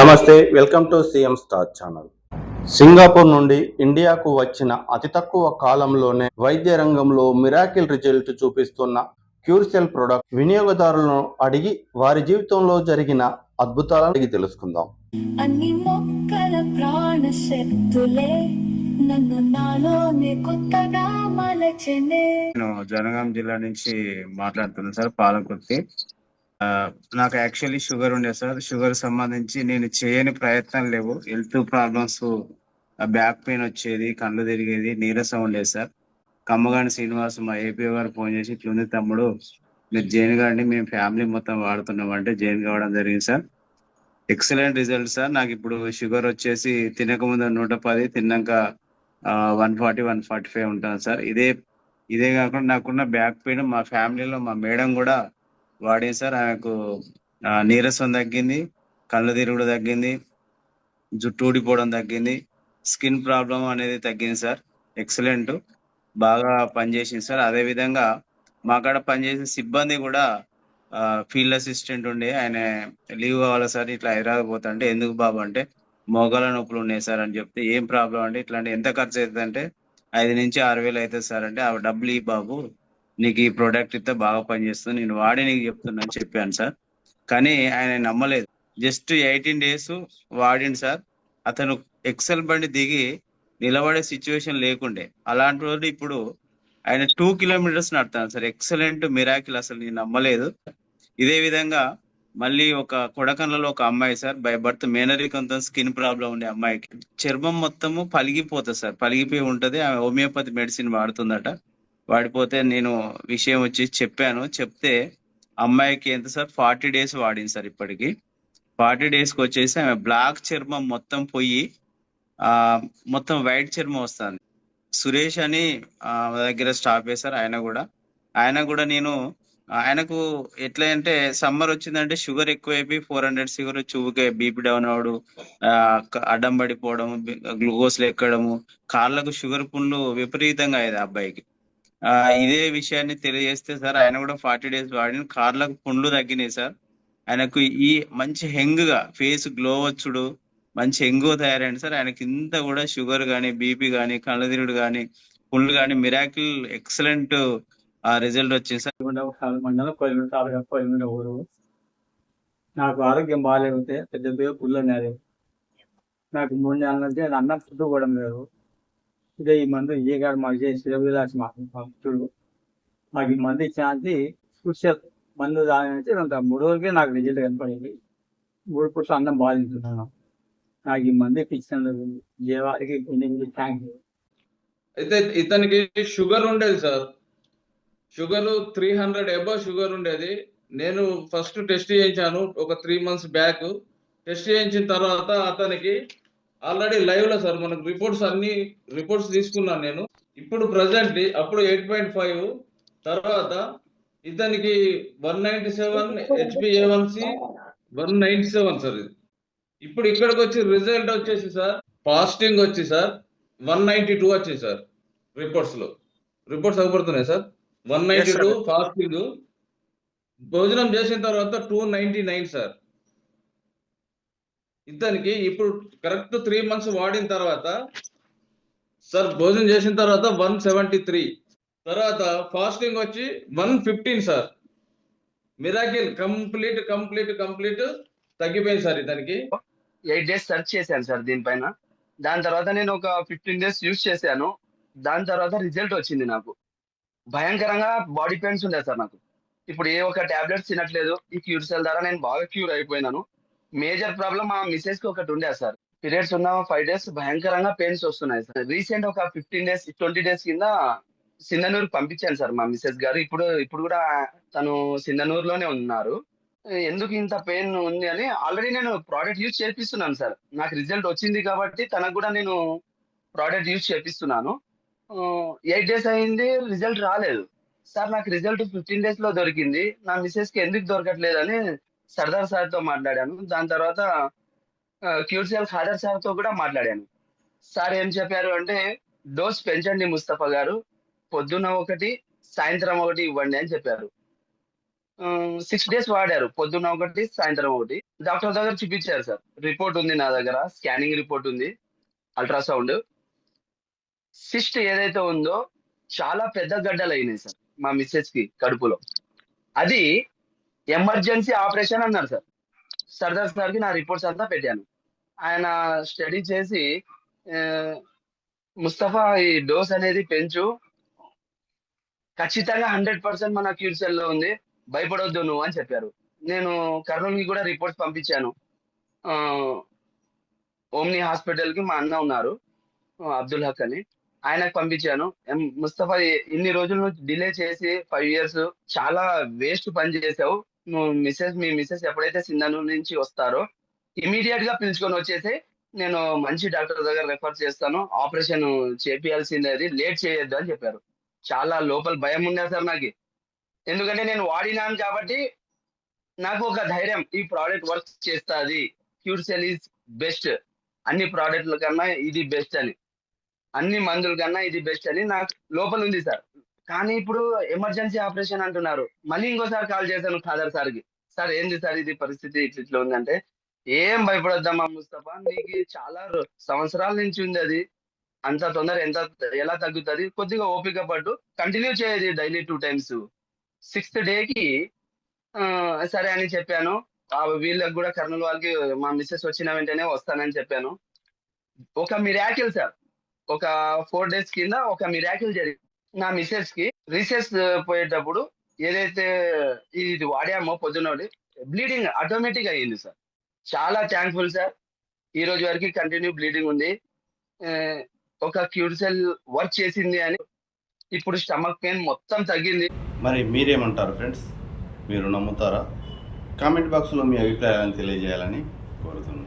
నమస్తే welcome to CM star channel. Singapore నుండి ఇండియాకు వచ్చిన అతి తక్కువ కాలంలోనే వైద్య రంగంలో మిరాకిల్ రిజల్ట్ చూపిస్తున్న క్యూర్సెల్ ప్రొడక్ట్ వినియోగదారులను అడిగి వారి జీవితంలో జరిగిన అద్భుతాలను అడిగి తెలుసుకుందాం. అన్ని మొక్కల ప్రాణ శక్తులే నన్ను నాలోనే కొత్తగా మలచెనే. నేను జనగాం జిల్లా నుంచి మాట్లాడుతున్నాను సార్ పాలకుర్తి. నాకు యాక్చువల్లీ షుగర్ ఉండే సార్. షుగర్ సంబంధించి నేను చేయని ప్రయత్నాలు లేవు. హెల్త్ ప్రాబ్లమ్స్ బ్యాక్ పెయిన్ వచ్చేది కళ్ళు తిరిగేది నీరసం ఉండేది సార్. కమ్మగాని శ్రీనివాస్ మా ఏపీ గారు ఫోన్ చేసి ఇట్లుంది తమ్ముడు మీరు జైన్ గారిని మేము ఫ్యామిలీ మొత్తం వాడుతున్నాం అంటే జైన్ కావడం జరిగింది సార్. Excellent result sir. నాకు ఇప్పుడు షుగర్ వచ్చేసి తినకముందు నూట పది తిన్నాక one forty one forty five ఉంటుంది సార్. ఇదే ఇదే కాకుండా నాకున్న బ్యాక్ పెయిన్ మా ఫ్యామిలీలో మా మేడం కూడా వాడింది సార్ ఆయనకు నీరసం తగ్గింది కళ్ళు తిరుగుడు తగ్గింది జుట్టు ఊడిపోవడం తగ్గింది స్కిన్ ప్రాబ్లం అనేది తగ్గింది సార్. ఎక్సలెంట్. బాగా పనిచేసింది సార్. అదే విధంగా మా కాడ పనిచేసిన సిబ్బంది కూడా ఫీల్డ్ అసిస్టెంట్ ఉండే ఆయన లీవ్ కావాలి సార్ ఇట్లా హైదరాబాద్ పోతా అంటే ఎందుకు బాబు అంటే మోగాల నొప్పులు ఉన్నాయి సార్ అని చెప్తే ఏం ప్రాబ్లం అంటే ఇట్లాంటి ఎంత ఖర్చు అవుతుంది అంటే ఐదు నుంచి ఆరు వేలు అవుతుంది సార్ అంటే ఆ డబ్బులు ఈ బాబు. నీకు ఈ ప్రోడక్ట్ ఇస్తే బాగా పనిచేస్తుంది నేను వాడి నీకు చెప్తున్నాను చెప్పాను సార్. కానీ ఆయన నమ్మలేదు. జస్ట్ ఎయిటీన్ డేస్ వాడిండు సార్. అతను ఎక్సెల్ బండి దిగి నిలబడే సిచ్యువేషన్ లేకుండే. అలాంటి రోజు ఇప్పుడు ఆయన టూ కిలోమీటర్స్ నడుతాను సార్. ఎక్సలెంట్ మిరాకిల్ అసలు నేను నమ్మలేదు. ఇదే విధంగా మళ్ళీ ఒక కొడకన్లలో ఒక అమ్మాయి సార్ బై బర్త్ మేనరీ కొంత స్కిన్ ప్రాబ్లం ఉండే అమ్మాయికి. చర్మం మొత్తము పలిగిపోతుంది సార్. పలిగిపోయి ఉంటది. ఆమె హోమియోపతి మెడిసిన్ వాడుతుందట. వాడిపోతే నేను విషయం వచ్చి చెప్పాను. చెప్తే అమ్మాయికి ఎంత సార్? ఫార్టీ డేస్ వాడింది సార్ ఇప్పటికి. ఫార్టీ డేస్కి వచ్చేసి ఆమె బ్లాక్ చర్మం మొత్తం పోయి ఆ మొత్తం వైట్ చర్మం వస్తుంది. సురేష్ అని దగ్గర స్టాప్ చేశారు ఆయన కూడా. ఆయన కూడా నేను ఆయనకు ఎట్లా అంటే సమ్మర్ వచ్చిందంటే షుగర్ ఎక్కువైపోయి ఫోర్ హండ్రెడ్ షుగర్ చూపుకే బీపీ డౌన్ అవడు అడ్డం పడిపోవడం గ్లూకోజ్లు ఎక్కడము కాళ్ళకు షుగర్ పుండ్లు విపరీతంగా అయ్యేది ఆ అబ్బాయికి. ఇదే విషయాన్ని తెలియజేస్తే సార్ ఆయన కూడా ఫార్టీ డేస్ వాడిన కార్లకు పుండ్లు తగ్గినాయి సార్. ఆయనకు ఈ మంచి హెంగ్గా ఫేస్ గ్లో వచ్చుడు మంచి హెంగు తయారైంది సార్. ఆయనకి ఇంత కూడా షుగర్ కానీ బీపీ కానీ కళ్ళదిరుడు కానీ పుండ్లు కానీ మిరాకిల్ ఎక్సలెంట్ ఆ రిజల్ట్ వచ్చింది సార్. మండలం తాలూకా ఊరు. నాకు ఆరోగ్యం బాగాలేకపోతే పెద్ద పేరు పుల్ల నాకు మూడు నెలల నుంచి అన్నం ఫుడ్ కూడా లేదు. ఇదే ఈ మందు ఏ గారు మాకు చేసి శివవిలాస్ మాకు భక్తుడు మాకు ఈ మందు ఇచ్చినది చూసే మందు తాగితే అంత మూడు రోజులకే నాకు రిజల్ట్ కనపడింది. మూడు పూట అన్నం బాగా నాకు ఈ మందు ఇప్పించినందుకు జీవానికి థ్యాంక్ యూ అయితే ఇతనికి షుగర్ ఉండేది sir. Sugar three hundred above sugar ఉండేది. నేను ఫస్ట్ టెస్ట్ చేయించాను ఒక త్రీ మంత్స్ బ్యాక్ టెస్ట్ చేయించిన తర్వాత అతనికి ఆల్రెడీ లైవ్లో సార్ మనకు రిపోర్ట్స్ అన్ని రిపోర్ట్స్ తీసుకున్నాను నేను. ఇప్పుడు ప్రజెంట్ అప్పుడు ఎయిట్ పాయింట్ ఫైవ్ తర్వాత ఇతనికి one ninety seven H B A one C one ninety seven sir ఇది. ఇప్పుడు ఇక్కడికి వచ్చి రిజల్ట్ వచ్చేసి సార్ ఫాస్టింగ్ వచ్చి సార్ వన్ నైన్టీ టూ వచ్చింది సార్ రిపోర్ట్స్లో. Reports అవ్వబడుతున్నాయి sir. One ninety two fasting భోజనం చేసిన తర్వాత టూ నైన్టీ నైన్ సార్. ఇతనికి ఇప్పుడు కరెక్ట్ త్రీ మంత్స్ వాడిన తర్వాత సార్ భోజనం చేసిన తర్వాత వన్ సెవెంటీ త్రీ తర్వాత ఫాస్టింగ్ వచ్చి one fifteen sir miracle complete complete complete తగ్గిపోయింది సార్ ఇతనికి. ఎయిట్ డేస్ సెర్చ్ చేశాను సార్ దీనిపైన. దాని తర్వాత నేను ఒక ఫిఫ్టీన్ డేస్ యూజ్ చేశాను. దాని తర్వాత రిజల్ట్ వచ్చింది నాకు. భయంకరంగా బాడీ పెయిన్స్ ఉండే సార్ నాకు. ఇప్పుడు ఏ ఒక్క టాబ్లెట్స్ తినట్లేదు. ఈ క్యూర్ సెల్ ద్వారా నేను బాగా క్యూర్ అయిపోయినాను. మేజర్ ప్రాబ్లం మా మిసెస్కి ఒకటి ఉండే సార్. పీరియడ్స్ ఉన్న ఫైవ్ డేస్ భయంకరంగా పెయిన్స్ వస్తున్నాయి సార్. రీసెంట్ ఒక ఫిఫ్టీన్ డేస్ ట్వంటీ డేస్ కింద సింధనూరు పంపించాను సార్ మా మిసెస్ గారు. ఇప్పుడు ఇప్పుడు కూడా తను సింధనూరులోనే ఉన్నారు. ఎందుకు ఇంత పెయిన్ ఉంది అని ఆల్రెడీ నేను ప్రోడక్ట్ యూజ్ చేపిస్తున్నాను సార్. నాకు రిజల్ట్ వచ్చింది కాబట్టి తనకు కూడా నేను ప్రోడక్ట్ యూజ్ చేపిస్తున్నాను. ఎయిట్ డేస్ అయింది రిజల్ట్ రాలేదు. సార్ నాకు రిజల్ట్ ఫిఫ్టీన్ డేస్లో దొరికింది. నా మిస్సెస్కి ఎందుకు దొరకట్లేదు అని సర్దార్ సార్తో మాట్లాడాను. దాని తర్వాత క్యూర్సియల్ ఖాదర్ సార్తో కూడా మాట్లాడాను. సార్ ఏం చెప్పారు అంటే డోస్ పెంచండి ముస్తఫా గారు పొద్దున ఒకటి సాయంత్రం ఒకటి ఇవ్వండి అని చెప్పారు. సిక్స్ డేస్ వాడారు పొద్దున్న ఒకటి సాయంత్రం ఒకటి. డాక్టర్ దగ్గర చూపించారు సార్. రిపోర్ట్ ఉంది నా దగ్గర స్కానింగ్ రిపోర్ట్ ఉంది అల్ట్రాసౌండ్. సిస్ట్ ఏదైతే ఉందో చాలా పెద్ద గడ్డలు అయినాయి సార్ మా మిస్సెస్కి కడుపులో. అది ఎమర్జెన్సీ ఆపరేషన్ అన్నారు సార్. సర్దార్ సార్కి నా రిపోర్ట్స్ అంతా పెట్టాను. ఆయన స్టడీ చేసి ముస్తఫా ఈ డోస్ అనేది పెంచు. ఖచ్చితంగా హండ్రెడ్ పర్సెంట్ మన క్యూర్సెల్లో ఉంది. భయపడొద్దు నువ్వు అని చెప్పారు. నేను కర్నూలుకి కూడా రిపోర్ట్స్ పంపించాను. ఓమ్ని హాస్పిటల్కి మా అన్న ఉన్నారు అబ్దుల్ హక్ అని. ఆయనకు పంపించాను. ముస్తఫా ఇన్ని రోజులు నుంచి డిలే చేసి ఫైవ్ ఇయర్స్ చాలా వేస్ట్ పని చేసావు. నువ్వు మిస్సెస్ మీ మిస్సెస్ ఎప్పుడైతే సింధనూరు నుంచి వస్తారో ఇమీడియట్గా పిలుచుకొని వచ్చేసి నేను మంచి డాక్టర్ దగ్గర రెఫర్ చేస్తాను. ఆపరేషన్ చేపియాల్సిందే అది లేట్ చేయొద్దు అని చెప్పారు. చాలా లోపల భయం ఉండే సార్ నాకు. ఎందుకంటే నేను వాడినాను కాబట్టి నాకు ఒక ధైర్యం ఈ ప్రోడక్ట్ వర్క్ చేస్తుంది. క్యూర్సెల్ ఈజ్ బెస్ట్ అన్ని ప్రోడక్ట్ల కన్నా ఇది బెస్ట్ అని. అన్ని మందుల కన్నా ఇది బెస్ట్ అని నాకు లోపల ఉంది సార్. కానీ ఇప్పుడు ఎమర్జెన్సీ ఆపరేషన్ అంటున్నారు. మళ్ళీ ఇంకోసారి కాల్ చేశాను ఖాదర్ సార్కి. సార్ ఏంది సార్ ఇది పరిస్థితి ఇట్లా ఇట్లా ఉందంటే ఏం భయపడొద్దమ్మా ముస్తఫా నీకు చాలా సంవత్సరాల నుంచి ఉంది అది. అంత తొందర ఎంత ఎలా తగ్గుతుంది? కొద్దిగా ఓపిక పట్టు. కంటిన్యూ చేయదు డైలీ టూ టైమ్స్. సిక్స్త్ డేకి సరే అని చెప్పాను. ఆ వీళ్ళకి కూడా కర్నూలు వాళ్ళకి మా మిస్సెస్ వచ్చిన వెంటనే వస్తానని చెప్పాను. ఒక మిరాకిల్ సార్. ఒక ఫోర్ డేస్ కింద ఒక మిరాకిల్ జరిగింది. నా మిస్సెస్కి రీసెస్ పోయేటప్పుడు ఏదైతే ఇది వాడామో పొద్దునోడి బ్లీడింగ్ ఆటోమేటిక్ అయ్యింది సార్. చాలా థ్యాంక్ఫుల్ సార్. ఈ రోజు వరకు కంటిన్యూ బ్లీడింగ్ ఉంది. ఒక ఒక క్యూర్సెల్ వర్క్ చేసింది అని ఇప్పుడు స్టమక్ పెయిన్ మొత్తం తగ్గింది. మరి మీరేమంటారు ఫ్రెండ్స్? మీరు నమ్ముతారా? కామెంట్ బాక్స్లో మీ అభిప్రాయాలను తెలియజేయాలని కోరుతున్నాను.